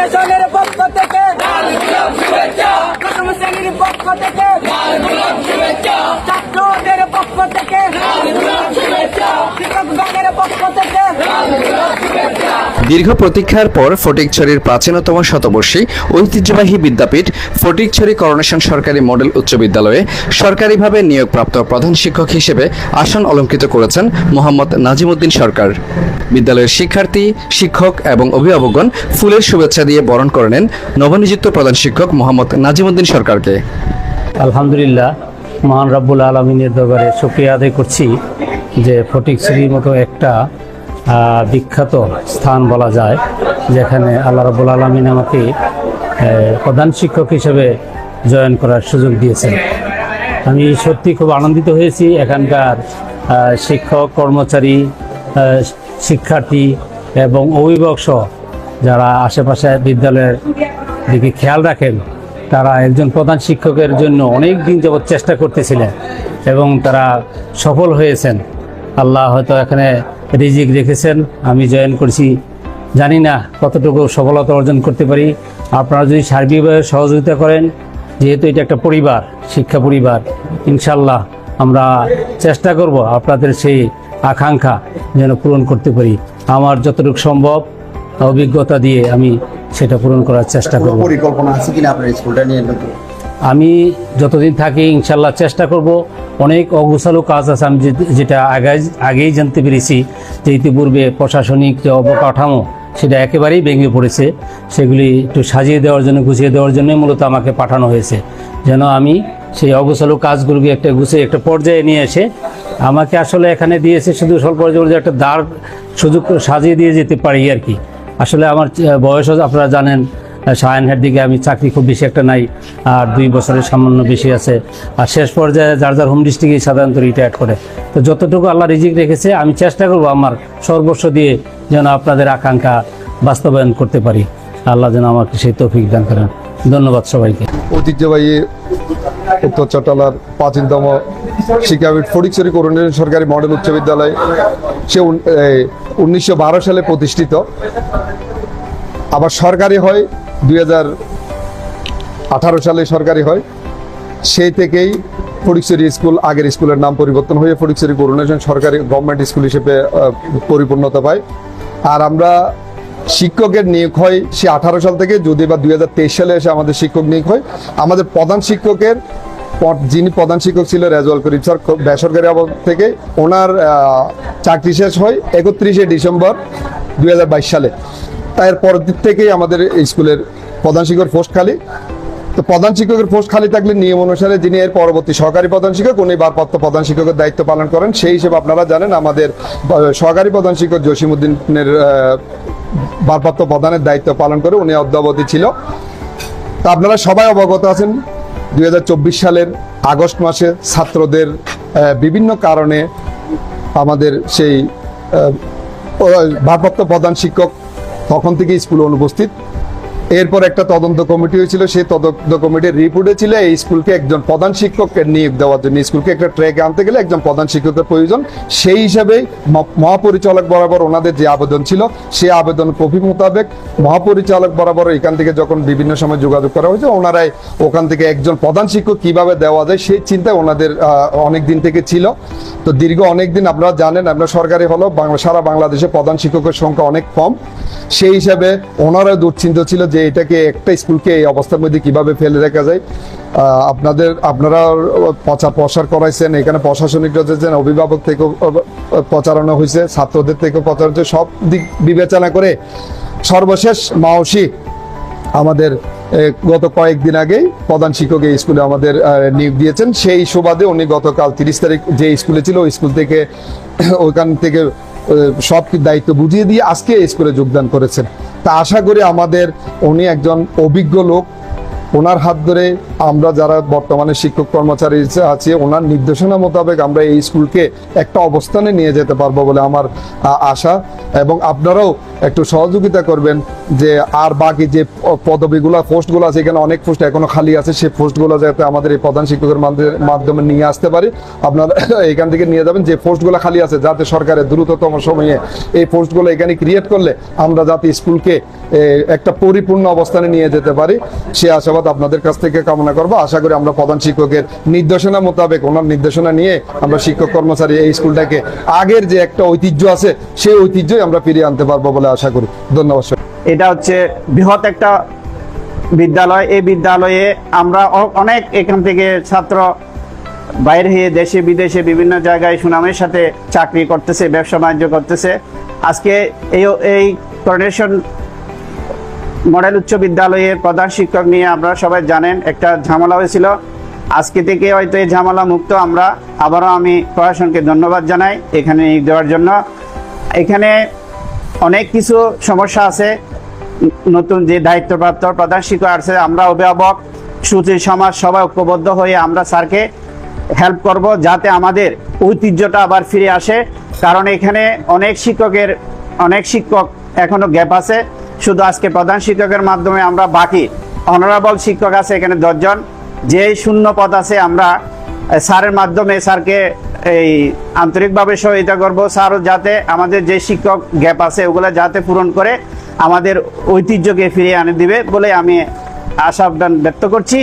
ফেডারেশনের পক্ষ থেকে। প্রথম শ্রেণির পক্ষ থেকে। ছাত্রদের পক্ষ থেকে। শিক্ষকগণের পক্ষ থেকে। দীর্ঘ প্রতীক্ষার পর ফটিকছড়ির প্রাচীনতম শতবর্ষী ঐতিহ্যবাহী বিদ্যাপীঠ ফটিকছড়ি করোনেশন সরকারি মডেল উচ্চ বিদ্যালয়ে সরকারিভাবে নিয়োগপ্রাপ্ত প্রধান শিক্ষক হিসেবে আসন অলঙ্কৃত করেছেন মোহাম্মদ নাজিমুদ্দিন সরকার। বিদ্যালয়ের শিক্ষার্থী, শিক্ষক এবং অভিভাবকগণ ফুলের শুভেচ্ছা দিয়ে বরণ করে নেন নবনিযুক্ত প্রধান শিক্ষক মোহাম্মদ নাজিমুদ্দিন সরকারকে। আলহামদুলিল্লাহ, মহান রাব্বুল আলমিনের দরবারে শুক্রিয়া আদায় করছি যে ফটিকছড়ির মতো একটা বিখ্যাত স্থান বলা যায়, যেখানে আল্লাহ রাব্বুল আলমিন আমাকে প্রধান শিক্ষক হিসেবে জয়েন করার সুযোগ দিয়েছেন। আমি সত্যি খুব আনন্দিত হয়েছি। এখানকার শিক্ষক, কর্মচারী শিক্ষার্থী এবং অভিভাবক সহ যারা আশেপাশে বিদ্যালয়ের দিকে খেয়াল রাখেন, তারা একজন প্রধান শিক্ষকের জন্য অনেক দিন যাবৎ চেষ্টা করতেছিলেন এবং তারা সফল হয়েছেন। আল্লাহ হয়তো এখানে রিজিক রেখেছেন, আমি জয়েন করছি। জানি না কতটুকু সফলতা অর্জন করতে পারি। আপনারা যদি সার্বিকভাবে সহযোগিতা করেন, যেহেতু এটা একটা পরিবার, শিক্ষা পরিবার, ইনশাল্লাহ আমরা চেষ্টা করব আপনাদের সেই আকাঙ্ক্ষা যেন পূরণ করতে পারি। আমার যতটুকু সম্ভব অভিজ্ঞতা দিয়ে আমি সেটা পূরণ করার চেষ্টা করব। পরিকল্পনা আছে কিনা আপনার স্কুলটা নিয়ে? আমি যতদিন থাকি ইনশাল্লাহ চেষ্টা করব। অনেক অগোছালো কাজ আছে আমি যেটা আগে আগেই জানতে পেরেছি যে ইতিপূর্বে প্রশাসনিক যে অবকাঠামো সেটা একেবারেই ভেঙে পড়েছে। সেগুলি একটু সাজিয়ে দেওয়ার জন্য গুছিয়ে দেওয়ার জন্যই মূলত আমাকে পাঠানো হয়েছে। যেন আমি সেই অগোছালো কাজগুলোকে একটা গুছিয়ে একটা পর্যায়ে নিয়ে এসে আমাকে আসলে এখানে দিয়েছে শুধু স্বল্প একটা দাঁড় সুযোগ সাজিয়ে দিয়ে যেতে পারি আর কি। আসলে আমার আহ, বয়সও আপনারা জানেন সায়নহের দিকে আমি চাকরি খুব বেশি একটা নাই, আর দুই বছরের সামান্য বেশি আছে। আর শেষ পর্যায়ে যার যার হোম ডিস্ট্রিক্টে সাধারণত রিটায়ার করে। তো যতটুকু আল্লাহ রিজিক রেখেছে, আমি চেষ্টা করব আমার সর্বস্ব দিয়ে যেন আপনাদের আকাঙ্ক্ষা বাস্তবায়ন করতে পারি। আল্লাহ যেন আমাকে সেই তৌফিক দান করেন। ধন্যবাদ সবাইকে। ঐতিহ্যবাহী উত্তর চট্টলার প্রাচীনতম শিক্ষাবিদ ফটিকছড়ি করুণালী সরকারি মডেল উচ্চ বিদ্যালয়। সে উনিশশো বারো সালে প্রতিষ্ঠিত। আবার সরকারি হয় দুই সালে সরকারি হয়। সেই থেকেই ফটিকছড়ি স্কুল আগের স্কুলের নাম পরিবর্তন হয়ে ফটিকছড়ি করুণাশন সরকারি গভর্নমেন্ট স্কুল হিসেবে পরিপূর্ণতা পায়। আর আমরা শিক্ষকের নিয়োগ হয় সে আঠারো সাল থেকে, যদি বা দুই হাজার তেইশ সালে এসে আমাদের শিক্ষক নিয়োগ হয়। আমাদের প্রধান শিক্ষকের যিনি প্রধান শিক্ষক ছিল রেজওয়াল করিম স্যার বেসরকারি থেকে ওনার চাকরি শেষ হয় একত্রিশে ডিসেম্বর দুই হাজার বাইশ সালে। তার পরের দিক থেকেই আমাদের স্কুলের প্রধান শিক্ষক পোস্ট খালি। তো প্রধান শিক্ষকের পোস্ট খালি থাকলে নিয়ম অনুসারে যিনি এর পরবর্তী সহকারী প্রধান শিক্ষক উনি ভারপ্রাপ্ত প্রধান শিক্ষকের দায়িত্ব পালন করেন। সেই হিসেবে আপনারা জানেন আমাদের সহকারী প্রধান শিক্ষক জসিমুদ্দিনের আহ, ভারপ্রাপ্ত প্রধানের দায়িত্ব পালন করে উনি অদ্যাবধি ছিল। তা আপনারা সবাই অবগত আছেন দুই হাজার চব্বিশ সালের আগস্ট মাসে ছাত্রদের বিভিন্ন কারণে আমাদের সেই ভারপ্রাপ্ত প্রধান শিক্ষক তখন থেকে স্কুলে অনুপস্থিত। এরপর একটা তদন্ত কমিটি হয়েছিল, সেই তদন্ত কমিটির রিপোর্টে ছিল এই স্কুলকে একজন প্রধান শিক্ষককে নিয়োগ দেওয়ার জন্য। স্কুলকে একটা ট্র্যাকে আনতে গেলে একজন প্রধান শিক্ষকের প্রয়োজন। সেই হিসাবেই ম- মহাপরিচালক বরাবর ওনাদের যে আবেদন ছিল সেই আবেদন কপি মোতাবেক মহাপরিচালক বরাবর এখান থেকে যখন বিভিন্ন সময় যোগাযোগ করা হয়েছে, ওনারাই ওখান থেকে একজন প্রধান শিক্ষক কীভাবে দেওয়া যায় সেই চিন্তা ওনাদের অনেক দিন থেকে ছিল। তো দীর্ঘ অনেক দিন আপনারা জানেন আপনার সরকারি হলো সারা বাংলাদেশে প্রধান শিক্ষকের সংখ্যা অনেক কম। সেই হিসাবে ওনারা দুশ্চিন্তা ছিল যে এটাকে একটা স্কুলকে এই অবস্থার মধ্যে কীভাবে ফেলে রাখা যায়। আপনাদের, আপনারা প্রচার প্রসার করাইছেন, এখানে প্রশাসনিক রয়েছেন অভিভাবক থেকেও প্রচারণা হয়েছে ছাত্রদের থেকেও প্রচার হচ্ছে সব দিক বিবেচনা করে সর্বশেষ মাওসি আমাদের গত কয়েকদিন আগেই প্রধান শিক্ষক এই স্কুলে আমাদের নিয়োগ দিয়েছেন। সেই সুবাদে উনি গতকাল তিরিশ তারিখ যে স্কুলে ছিল, ওই স্কুল থেকে, ওইখান থেকে সব দায়িত্ব বুঝিয়ে দিয়ে আজকে এই স্কুলে যোগদান করেছেন। তা আশা করি আমাদের উনি একজন অভিজ্ঞ লোক। ওনার হাত ধরে আমরা যারা বর্তমানে শিক্ষক কর্মচারী আছি, ওনার নির্দেশনা মোতাবেক আমরা এই স্কুলকে একটা অবস্থানে নিয়ে যেতে পারব বলে আমার আশা। এবং আপনারাও একটু সহযোগিতা করবেন যে আর বাকি যে পদবিগুলো, পোস্টগুলো আছে, এখানে অনেক পোস্ট এখনও খালি আছে। সেই পোস্টগুলো যাতে আমাদের এই প্রধান শিক্ষকের মাধ্যমে নিয়ে আসতে পারি। আপনারা এখান থেকে নিয়ে যাবেন। যে পোস্টগুলো খালি আছে, যাতে সরকারের দ্রুততম সময়ে এই পোস্টগুলো এখানে ক্রিয়েট করলে আমরা যাতে স্কুলকে একটা পরিপূর্ণ অবস্থানে নিয়ে যেতে পারি। সে আশাবাদ আপনাদের কাছ থেকে কামনা করব। আশা করি আমরা প্রধান শিক্ষকের নির্দেশনা মোতাবেক, ওনার নির্দেশনা নিয়ে আমরা শিক্ষক কর্মচারী এই স্কুলটাকে আগের যে একটা ঐতিহ্য আছে, সেই ঐতিহ্যই আমরা ফিরিয়ে আনতে পারব বলে আশা করি। ধন্যবাদ এটা হচ্ছে বৃহৎ একটা বিদ্যালয়। এই বিদ্যালয়ে আমরা অনেক এখান থেকে ছাত্র বাইরে হয়ে দেশে, বিদেশে বিভিন্ন জায়গায় সুনামের সাথে চাকরি করতেছে, ব্যবসা বাণিজ্য করতেছে। আজকে এই এই করোনেশন মডেল উচ্চ বিদ্যালয়ের প্রধান শিক্ষক নিয়ে আপনারা সবাই জানেন, একটা ঝামেলা হয়েছিল। আজকে থেকে হয়তো এই ঝামেলা মুক্ত। আমরা আবারও আমি প্রশাসনকে ধন্যবাদ জানাই এখানে দেওয়ার জন্য। এখানে অনেক কিছু সমস্যা আছে। নতুন যে দায়িত্বপ্রাপ্ত প্রধান শিক্ষক আছে, আমরা অভিভাবক, সুচির সমাজ সবাই ঐক্যবদ্ধ হয়ে আমরা স্যারকে হেল্প করব যাতে আমাদের ঐতিহ্যটা আবার ফিরে আসে। কারণ এখানে অনেক শিক্ষকের, অনেক শিক্ষক এখনও গ্যাপ আছে। শুধু আজকে প্রধান শিক্ষকের মাধ্যমে আমরা বাকি অনারেবল শিক্ষক আছে এখানে দশজন। যে শূন্য পদ আছে আমরা স্যারের মাধ্যমে স্যারকে এই আন্তরিকভাবে সহায়তা করব। স্যারও যাতে আমাদের যে শিক্ষক গ্যাপ আছে, ওগুলো যাতে পূরণ করে আমাদের ঐতিহ্যকে ফিরিয়ে আনে দিবে বলে আমি আশা ব্যক্ত করছি।